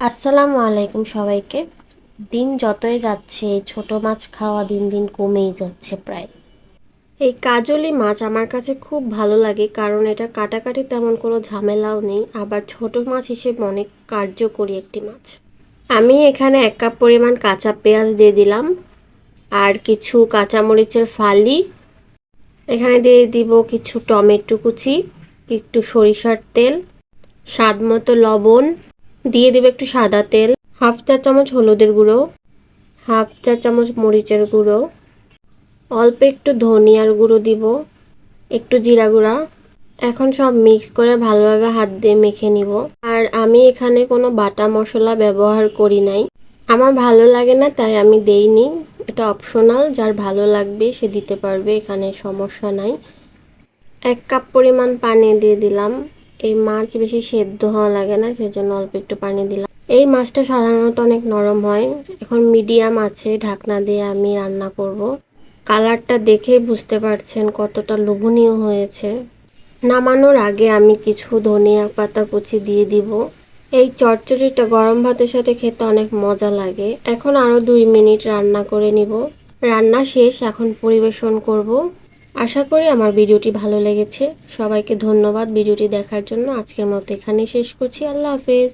আসসালামু আলাইকুম সবাইকে। দিন যতই যাচ্ছে, ছোট মাছ খাওয়া দিন দিন কমেই যাচ্ছে প্রায়। এই কাজলি মাছ আমার কাছে খুব ভালো লাগে, কারণ এটা কাটাকাটি তেমন কোনো ঝামেলাও নেই। আবার ছোট মাছ হিসেবে অনেক কার্যকরী একটি মাছ। আমি এখানে এক কাপ পরিমাণ কাঁচা পেঁয়াজ দিয়ে দিলাম, আর কিছু কাঁচামরিচের ফালি। এখানে দিয়ে দিব কিছু টমেটো কুচি, একটু সরিষার তেল স্বাদ মতো লবণ দিয়ে দেবো একটু সাদা তেল। হাফ চা চামচ হলুদের গুঁড়ো, হাফ চা চামচ মরিচের গুঁড়ো, অল্প একটু ধনিয়ার গুঁড়ো দিব, একটু জিরা গুঁড়া। এখন সব মিক্স করে ভালোভাবে হাত দিয়ে মেখে নিব। আর আমি এখানে কোনো বাটা মশলা ব্যবহার করি নাই। আমার ভালো লাগে না, তাই আমি দেইনি। এটা অপশনাল, যার ভালো লাগবে সে দিতে পারবে, এখানে সমস্যা নাই। এক কাপ পরিমাণ পানি দিয়ে দিলাম। এই মাছ বেশি সেদ্ধ হওয়া লাগে না, সেজন্য অল্প একটু পানি দিলাম। এই মাছটা সাধারণত অনেক নরম হয়। এখন মিডিয়াম আছে, ঢাকনা দিয়ে আমি রান্না করব। কালারটা দেখে বুঝতে পারছেন কতটা লোভনীয় হয়েছে। নামানোর আগে আমি কিছু ধনিয়া পাতা কুচি দিয়ে দিব। এই চচ্চড়িটা গরম ভাতের সাথে খেতে অনেক মজা লাগে। এখন আরও দুই মিনিট রান্না করে নিব। রান্না শেষ, এখন পরিবেশন করব। আশা করি আমার ভিডিওটি ভালো লেগেছে। সবাইকে ধন্যবাদ ভিডিওটি দেখার জন্য। আজকের মতো এখানেই শেষ করছি। আল্লাহ হাফেজ।